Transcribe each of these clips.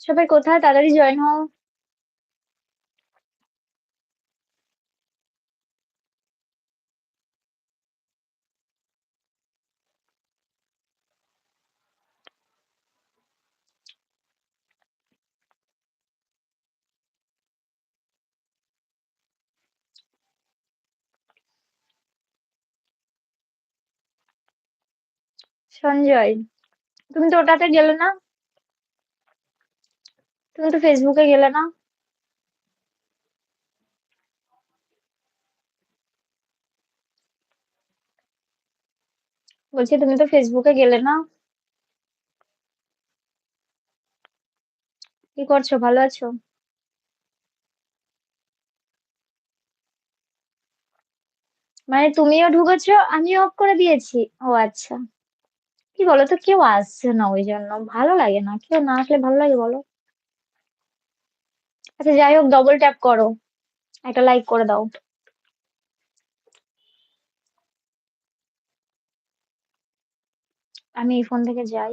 সবাই কোথায়? তাড়াতাড়ি জয়েন হও। সঞ্জয় তুমি তো ওটাতে গেলে না? তুমি তো ফেসবুকে গেলে না? বলছি, তুমি তো ফেসবুকে গেলে না? কি করছ? ভালো আছো? মানে তুমিও ঢুকেছো আমি অফ করে দিয়েছি। ও আচ্ছা। কি বলো তো কেউ আসছে না ওই জন্য। ভালো লাগে না। কেউ না আসলে ভালো লাগে, বলো। আচ্ছা যাই হোক ডবল ট্যাপ করো। একটা লাইক করে দাও। আমি এই ফোন থেকে যাই।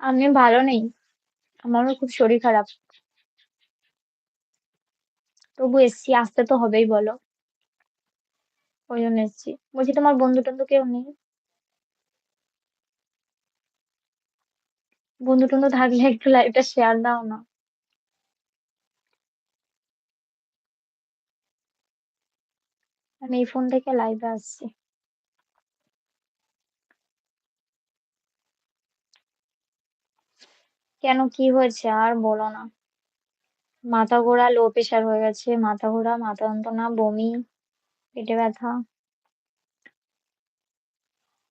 আমি ভালো নেই। আমারও খুব শরীর খারাপ। তবু এসছি, আসতে তো হবেই বলো। ওই জন্য এসছি। বলছি তোমার বন্ধু টন্ধু কেউ নেই? বন্ধু টন্ধু থাকলে একটু লাইভটা শেয়ার দাও না। আমি এই ফোন থেকে লাইভে আসছি। কেন কি হয়েছে আর বলো না। মাথা ঘোরা লো প্রেশার হয়ে গেছে, মাথা ঘোরা, মাথা যন্ত্রণা, বমি, পেটে ব্যথা।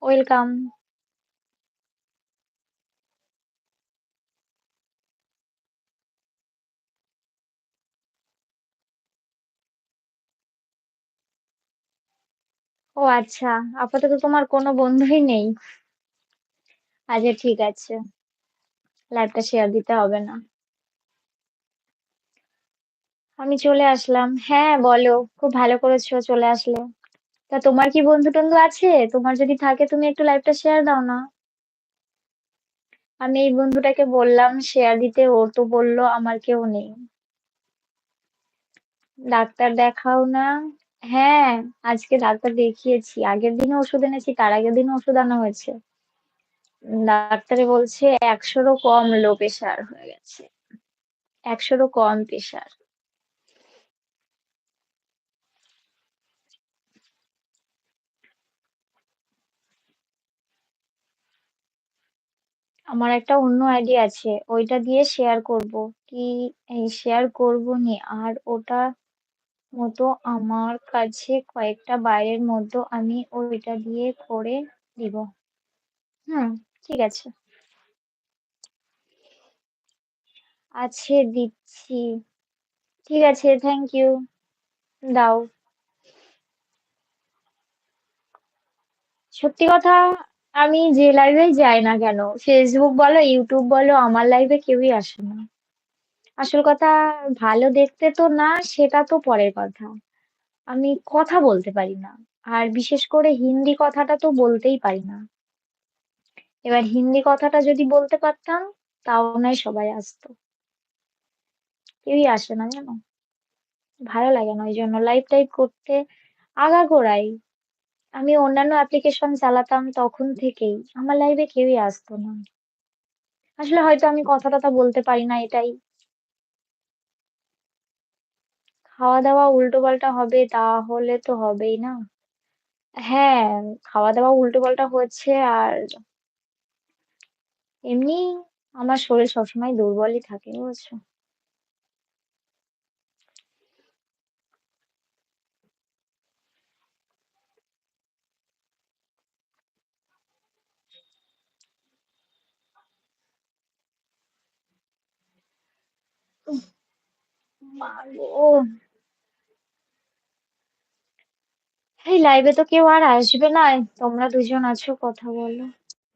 ওয়েলকাম ও আচ্ছা আপাতত তোমার কোনো বন্ধুই নেই। আচ্ছা ঠিক আছে। লাইভটা শেয়ার দিতে হবে না। আমি চলে আসলাম। হ্যাঁ বলো, খুব ভালো করেছ চলে আসলে। তা তোমার কি বন্ধু টন্ধু আছে? তোমার যদি থাকে, তুমি একটু লাইভটা শেয়ার দাও না। আমি এই বন্ধুটাকে বললাম শেয়ার দিতে, ও তো বলল, আমার কেউ নেই। ডাক্তার দেখাও না। হ্যাঁ আজকে ডাক্তার দেখিয়েছি। আগের দিনে ওষুধ এনেছি, তার আগের দিনে ওষুধ আনা হয়েছে। ডাক্তারে বলছে একশোরও কম লো প্রেশার হয়ে গেছে। একশোরও কম প্রেশার আমার একটা অন্য আইডি আছে, ওইটা দিয়ে শেয়ার করব। কি এই শেয়ার করব নি? আর ওটা মতো আমার কাছে কয়েকটা বাইরের মধ্যে আমি ওইটা দিয়ে করে দিব। হুম, ঠিক আছে। আছে, দিচ্ছি। ঠিক আছে থ্যাংক ইউ দাও। সত্যি কথা, আমি যে লাইভে যাই না কেন ফেসবুক বলো ইউটিউব বলো, আমার লাইভে কেউই আসে না। আসল কথা, ভালো দেখতে তো না, সেটা তো পরের কথা। আমি কথা বলতে পারি না, আর বিশেষ করে হিন্দি কথাটা তো বলতেই পারি না। এবার হিন্দি কথাটা যদি বলতে পারতাম, তাও নয় সবাই আসতো। কেউই আসে না জানো? ভালো লাগে না ওই জন্য লাইভ টাইভ করতে আগাগোড়াই। আমি অন্যান্য অ্যাপ্লিকেশন চালাতাম তখন থেকেই, আমার লাইভে কেউই আসতো না। আসলে হয়তো আমি কথা টথা বলতে পারি না এটাই। খাওয়া দাওয়া উল্টো পাল্টা হবে, তাহলে তো হবেই না। হ্যাঁ খাওয়া দাওয়া উল্টো পাল্টা হচ্ছে আর এমনি আমার শরীর সবসময় দুর্বলই থাকে, বুঝছ? মা গো এই লাইভে তো কেউ আর আসবে না। তোমরা দুজন আছো কথা বলো।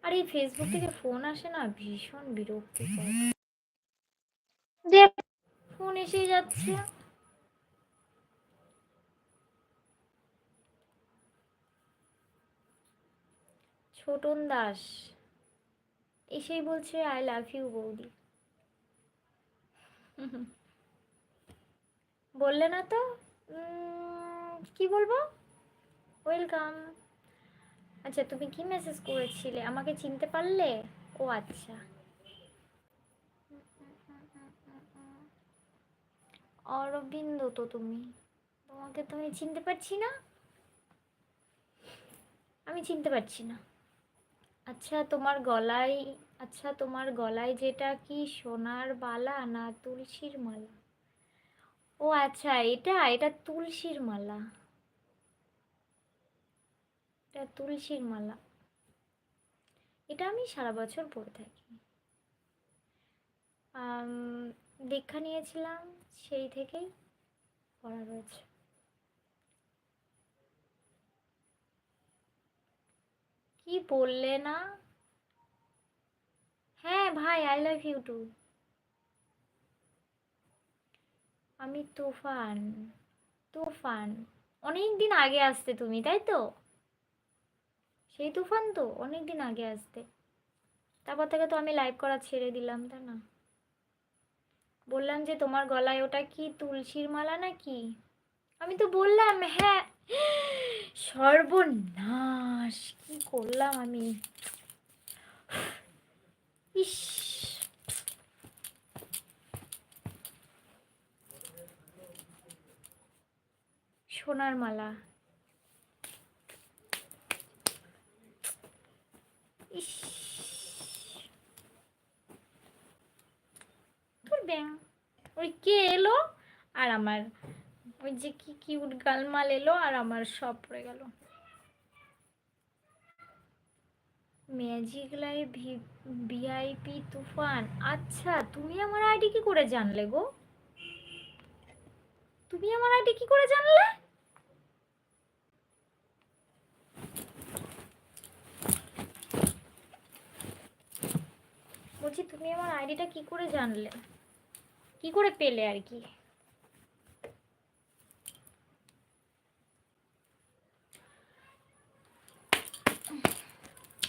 আর এই ফেসবুক থেকে ফোন আসে না? ভীষণ বিরক্তিকর দেখ। ফোন এসে যাচ্ছে। ছোটন দাস। এসেই বলছে আই লাভ ইউ বৌদি। বললে না তো? উম, কি বলব? ওয়েলকাম আচ্ছা তুমি কি মেসেজ করেছিলে? আমাকে চিনতে পারলে? ও আচ্ছা। অরবিন্দ তো তুমি। তোমাকে তো আমি চিনতে পারছি না। আমি চিনতে পারছি না। আচ্ছা তোমার গলায় আচ্ছা তোমার গলায় যেটা কি সোনার বালা না তুলসীর মালা? ও আচ্ছা এটা এটা তুলসীর মালা। এটা তুলসীর মালা। এটা আমি সারা বছর পরে থাকি। দীক্ষা নিয়েছিলাম, সেই থেকেই পড়া রয়েছে। কি বললে না? হ্যাঁ ভাই আই লাভ ইউ টু আমি তুফান তুফান। অনেক দিন আগে আসতে তুমি, তাই তো? সেই তুফান তো অনেক দিন আগে আসতে। তারপর থেকে তো আমি লাইভ করা ছেড়ে দিলাম, তাই না? বললাম যে তোমার গলায় ওটা কি তুলসীর মালা নাকি? আমি তো বললাম হ্যাঁ। সর্বনাশ, কি করলাম আমি? ইস। সোনার মালা ইস তোর ব্যাং ওই কে এলো আর আমার ওই যে কি কিউট গালমাল এলো আর আমার সব পড়ে গেল। ম্যাজিক লাইভ ভিআইপি তুফান। আচ্ছা তুমি আমার আইডি কি করে জানলে গো? তুমি আমার আইডি কি করে জানলে? বলছি, তুমি আমার আইডিটা কি করে জানলে? কি করে পেলে আর কি?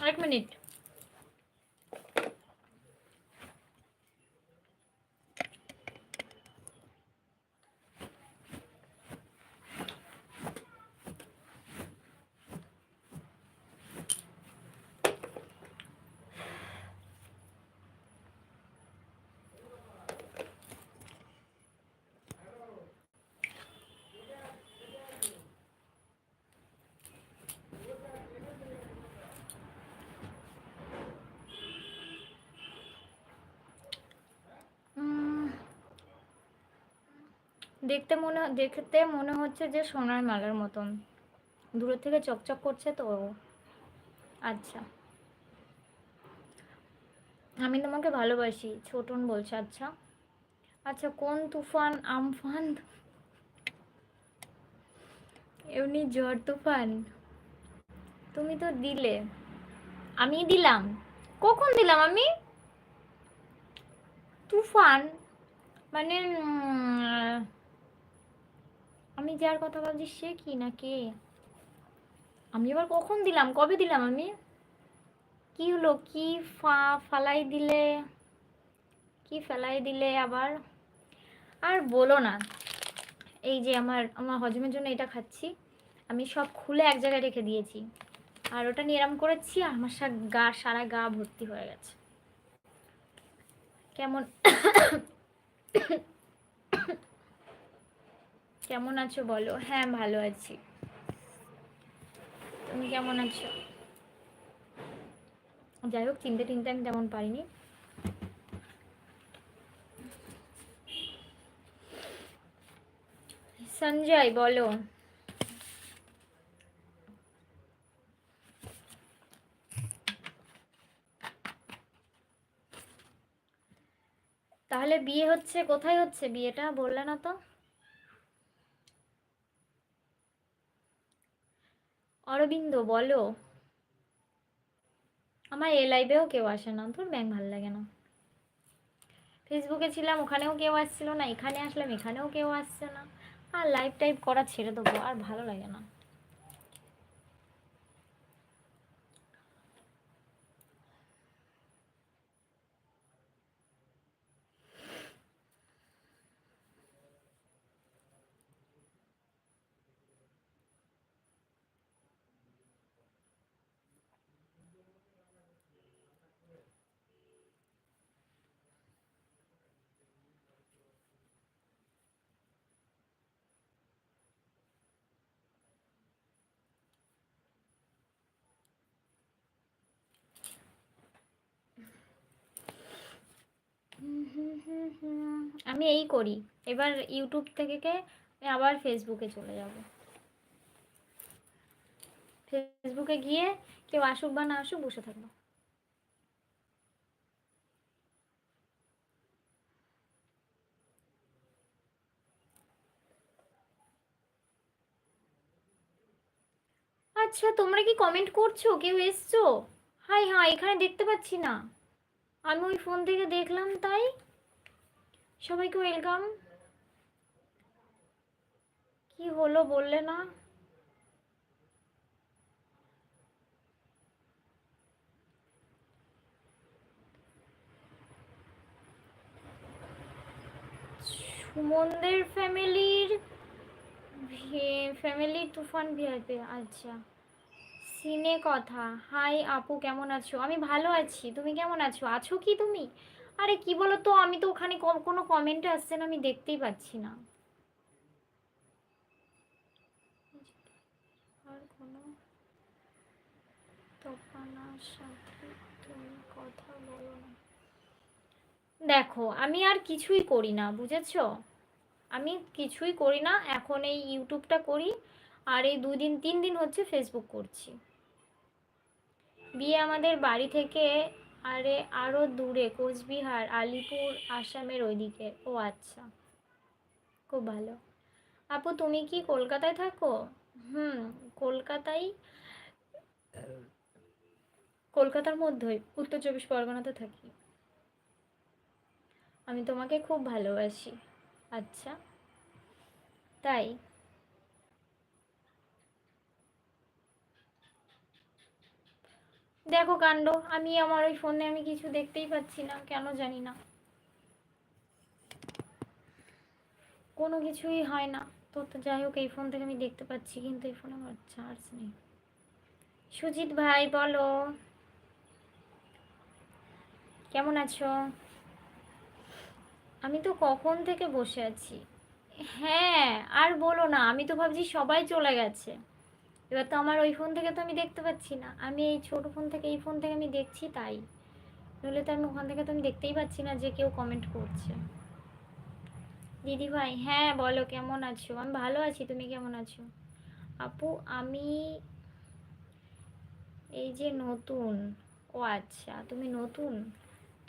এক মিনিট দেখতে মনে দেখতে মনে হচ্ছে যে সোনার মালার মতন। দূরের থেকে চকচক করছে তো। আচ্ছা। আমি তোমাকে ভালোবাসি, ছোটন বলছে আচ্ছা। আচ্ছা কোন তুফান আমফান এমনি ঝড় তুফান? তুমি তো দিলে। আমি দিলাম। কখন দিলাম আমি? তুফান? মানে আমি যার কথা ভাবছি সে কি না কে আমি এবার কখন দিলাম? কবে দিলাম আমি? কি হলো? কি ফা, ফালাই দিলে? কি ফেলাই দিলে আবার? আর বলো না। এই যে আমার আমার হজমের জন্য এটা খাচ্ছি। আমি সব খুলে এক জায়গায় রেখে দিয়েছি। আর ওটা নিয়ে এরম করেছি, আর আমার সা গা, সারা গা ভর্তি হয়ে গেছে। কেমন? কেমন আছো বলো? হ্যাঁ ভালো আছি। তুমি কেমন আছো? যাই হোক চিনতে টিনতে আমি তেমন পারিনি। সঞ্জয়, বলো। তাহলে বিয়ে হচ্ছে, কোথায় হচ্ছে? বিয়েটা বললে না তো? অরবিন্দ, বলো। আমার এ লাইভেও কেউ আসে না। তোর ব্যাং ভালো লাগে না। ফেসবুকে ছিলাম, ওখানেও কেউ আসছিল না। এখানে আসলাম, এখানেও কেউ আসছে না। আর লাইভ টাইপ করা ছেড়ে দেবো, আর ভালো লাগে না হুম হুম আমি এই করি। এবার ইউটিউব থেকে আবার ফেসবুকে চলে যাব। ফেসবুকে গিয়ে কেউ আসুক বা না আসুক বসে থাকব। আচ্ছা তোমরা কি কমেন্ট করছ? কেউ এসছো? হাই হ্যাঁ এখানে দেখতে পাচ্ছি না। আমি ওই ফোন থেকে দেখলাম তাই। সবাইকে ওয়েলকাম কি হলো বললে না? সুমনদের ফ্যামিলির ফ্যামিলি তুফান ভিআইপি আচ্ছা। সিনে কথা। হাই আপু, কেমন আছো? আমি ভালো আছি। তুমি কেমন আছো? আছো কি তুমি? আরে কি বলো তো আমি তো ওখানে কোনো কমেন্ট আসছে না আমি দেখতেই পাচ্ছি না। আর কোনো তপানার সাথে তুমি কথা বলো না। দেখো আমি আর কিছুই করি না বুঝেছ? আমি কিছুই করি না এখন এই ইউটিউবটা করি আর এই দুই দিন তিন দিন হচ্ছে ফেসবুক করছি। বিয়ে আমাদের বাড়ি থেকে আরে আরও দূরে, কোচবিহার, আলিপুর, আসামের ওইদিকে। ও আচ্ছা খুব ভালো। আপু, তুমি কি কলকাতায় থাকো? হুম কলকাতায় কলকাতার মধ্যেই, উত্তর চব্বিশ পরগনাতে থাকি। আমি তোমাকে খুব ভালোবাসি। আচ্ছা তাই? দেখো কাণ্ড, আমি আমার ওই ফোনে আমি কিছু দেখতেই পাচ্ছি না, কেন জানি না। কোনো কিছুই হয় না। তো তো যাই হোক, এই ফোন থেকে আমি দেখতে পাচ্ছি, কিন্তু এই ফোনে আমার চার্জ নেই। সুজিত ভাই, বলো। কেমন আছো? আমি তো কখন থেকে বসে আছি? হ্যাঁ আর বলো না, আমি তো ভাবছি সবাই চলে গেছে। এবার তো আমার ওই ফোন থেকে তো আমি দেখতে পাচ্ছি না। আমি এই ছোট ফোন থেকে, এই ফোন থেকে আমি দেখছি তাই। নইলে তো আমি ওখান থেকে তো আমি দেখতেই পাচ্ছি না যে কেউ কমেন্ট করছে। দিদি ভাই হ্যাঁ বলো, কেমন আছো? আমি ভালো আছি, তুমি কেমন আছো? আপু, আমি এই যে নতুন, ও আচ্ছা তুমি নতুন?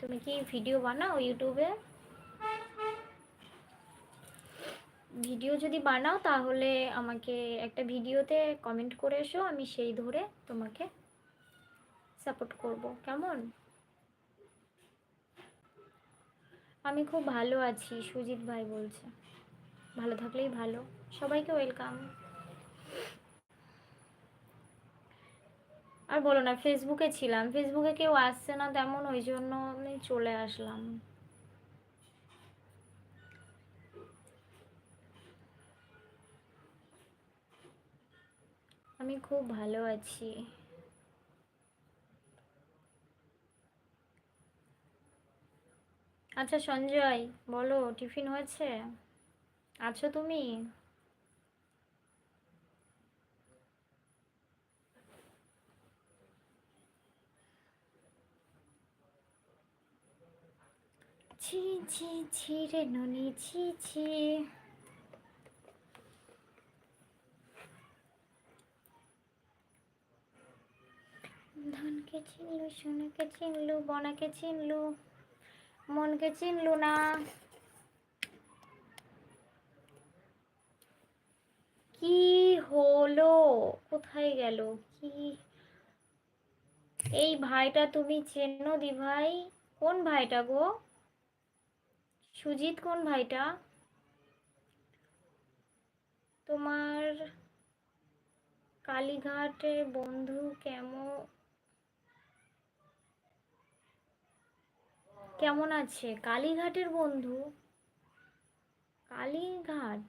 তুমি কি ভিডিও বানাও ইউটিউবে? ভিডিও যদি বানাও, তাহলে আমাকে একটা ভিডিওতে কমেন্ট করে এসো, আমি সেই ধরে তোমাকে সাপোর্ট করব। কেমন? আমি খুব ভালো আছি, সুজিত ভাই বলছে। ভালো থাকলেই ভালো। সবাইকে ওয়েলকাম আর বলো না ফেসবুকে ছিলাম। ফেসবুকে কেউ আসছে না, তেমন, ওই জন্য আমি চলে আসলাম। আমি খুব ভালো আছি। আচ্ছা সঞ্জয়, বলো, টিফিন হয়েছে? আছো তুমি? ছি ছি ছি রে ননি, ছি ছি। ধানকে চিনলু, সোনাকে চিনলু, বনাকে চিনলু, মনকে চিনলু না। কি হলো? কোথায় গেল? কি? এই ভাইটা তুমি চেনো দি ভাই কোন ভাইটা গো? সুজিত কোন ভাইটা? তোমার কালীঘাটের বন্ধু কেমন? কেমন আছে? কালীঘাটের বন্ধু। কালীঘাট?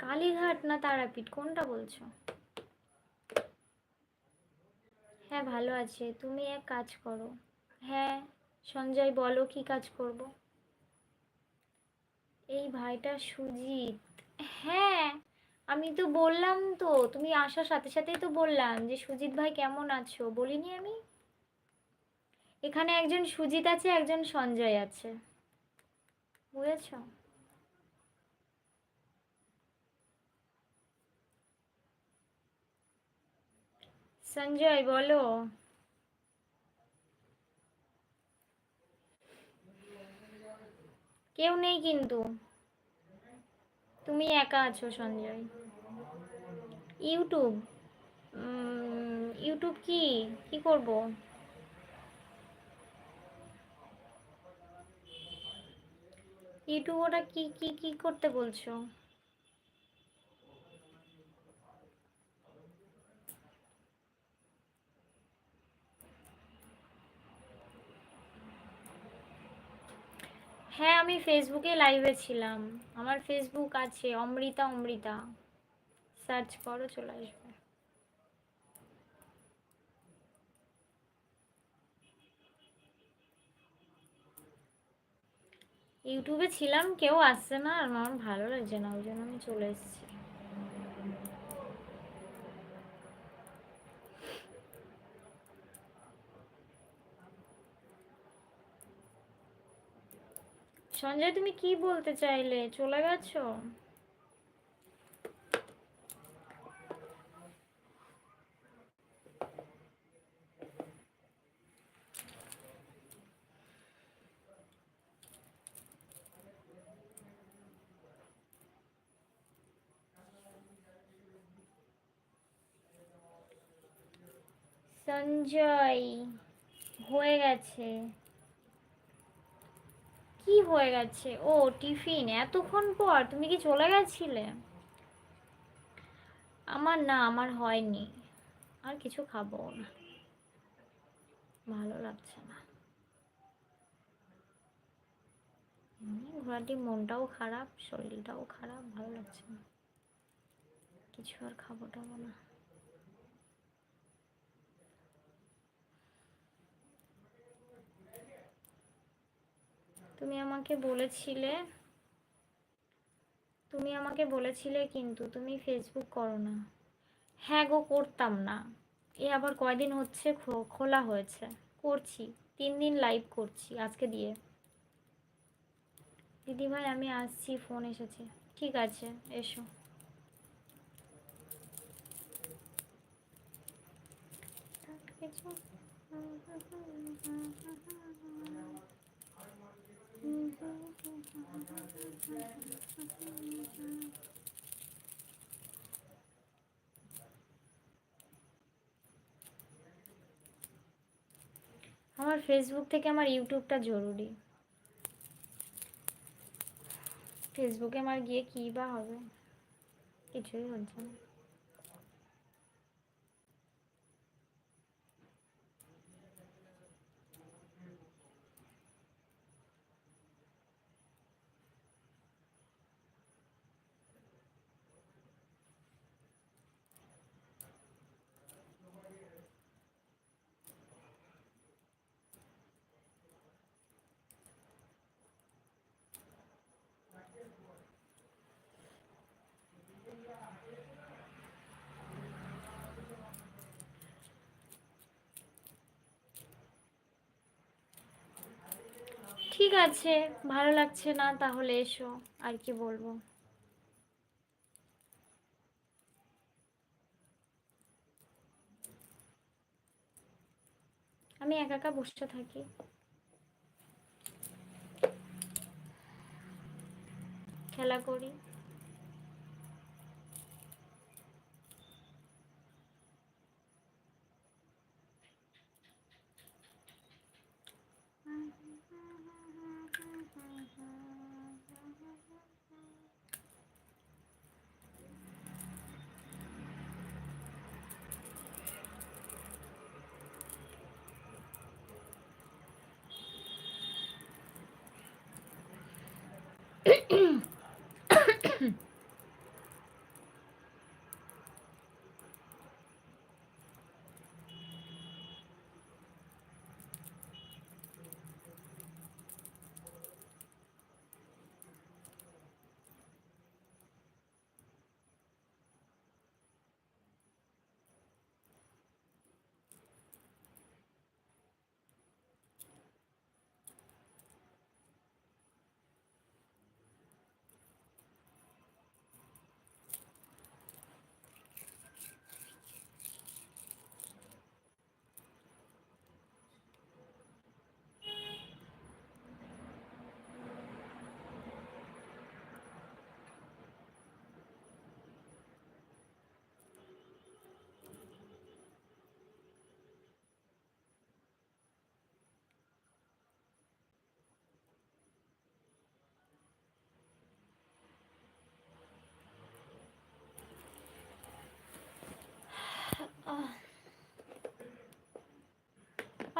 কালীঘাট না তারাপীঠ? কোনটা বলছো? হ্যাঁ ভালো আছে। তুমি এক কাজ করো। হ্যাঁ সঞ্জয়, বলো কি কাজ করব? এই ভাইটা সুজিত। হ্যাঁ আমি তো বললাম তো, তুমি আসার সাথে সাথেই তো বললাম যে সুজিত ভাই কেমন আছো? বলিনি আমি? এখানে একজন সুজিত আছে, একজন সঞ্জয় আছে। বুঝেছ? সঞ্জয়, বলো। কেউ নেই কিন্তু। তুমি একা আছো, সঞ্জয়। ইউটিউব। ইউটিউব কি? কি করব? ইউটিউব ওটা কি কি কি করতে বলছো? হ্যাঁ আমি ফেসবুকে লাইভে ছিলাম। আমার ফেসবুক আছে, অমৃতা অমৃতা। সার্চ করো, চলে আসবে। ইউটিউবে ছিলাম, কেউ আসছে না, আর আমার ভালো লাগছে না, ওই জন্য আমি চলে এসেছি। সঞ্জয়, তুমি কি বলতে চাইলে? চলে গেছো? সঞ্জয়, হয়ে গেছে। কি হয়ে গেছে? ও, টিফিন, এতক্ষণ পর তুমি কি চলে গেছিলে? আমার না, আমার হয়নি। আর কিছু খাব না। ভালো লাগছে না। ঘোরাটি মনটাও খারাপ, শরীরটাও খারাপ, ভালো লাগছে না। কিছু আর খাব টাবো না। তুমি আমাকে বলেছিলে, তুমি আমাকে বলেছিলে কিন্তু তুমি ফেসবুক করো না। হ্যাঁ গো, করতাম না। এ আবার কয়দিন হচ্ছে খোলা হয়েছে। করছি, তিন দিন লাইভ করছি আজকে দিয়ে। দিদি ভাই আমি আসছি ফোন এসেছে। ঠিক আছে, এসো। কিছু আমার ফেসবুক থেকে আমার ইউটিউবটা জরুরি। ফেসবুকে আমার গিয়ে কী বা হবে? কিছুই হচ্ছে না। ঠিক আছে, ভালো লাগছে না, তাহলে এসো, আর কি বলব? আমি একা একা বসে থাকি। খেলা করি।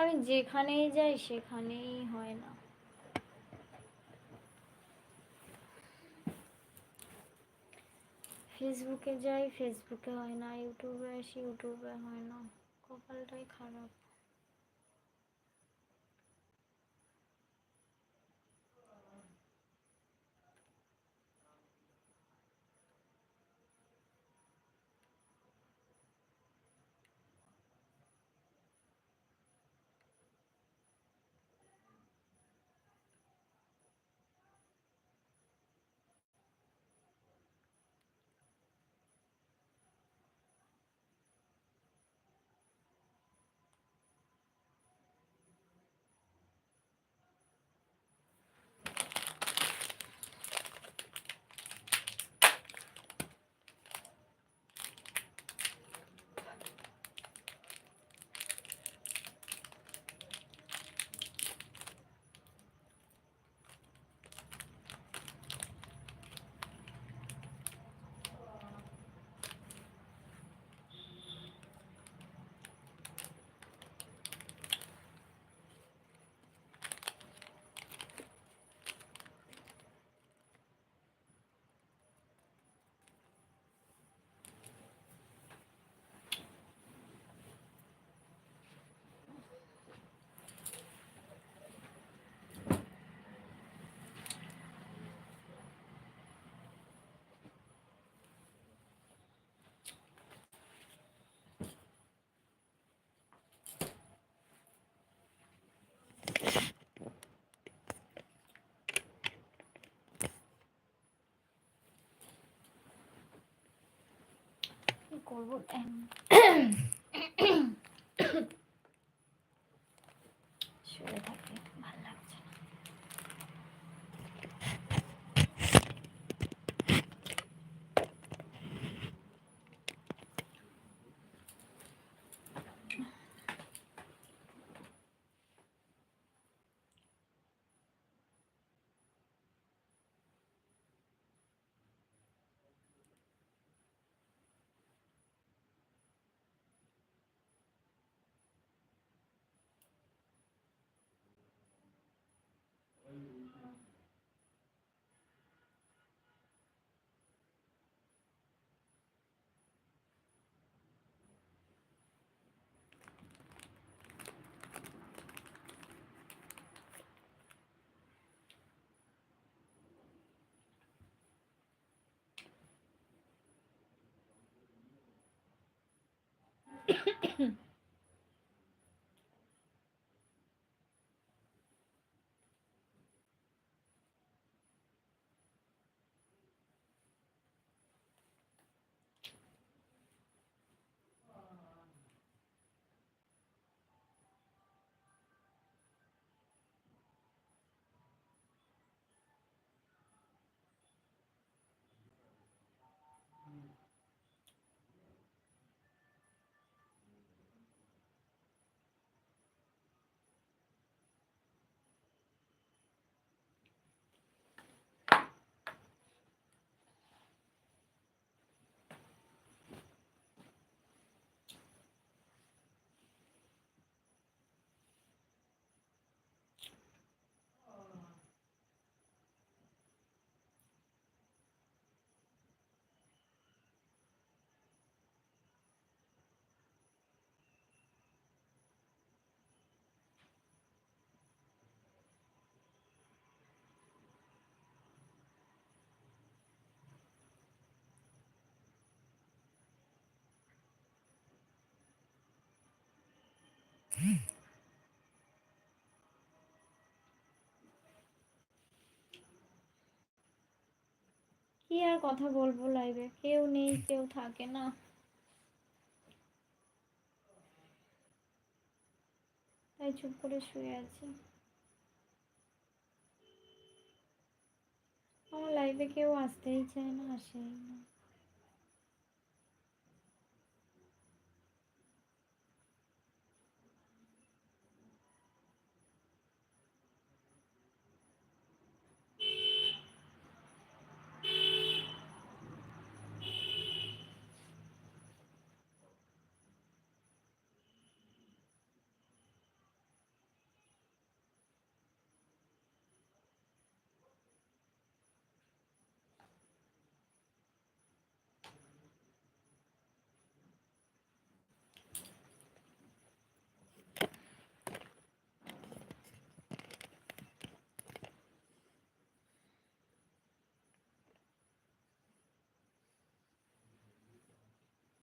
আমি যেখানেই যাই, সেখানেই হয় না। ফেসবুকে যাই ফেসবুকে হয় না ইউটিউবে আসি ইউটিউবে হয় না। কপালটাই খারাপ। করব? কি আর কথা বলব লাইভে কেউ নেই, কেউ থাকে না। তাই চুপ করে শুয়ে আছি। আমার লাইভে কেউ আসতেই চায় না, আসেই না।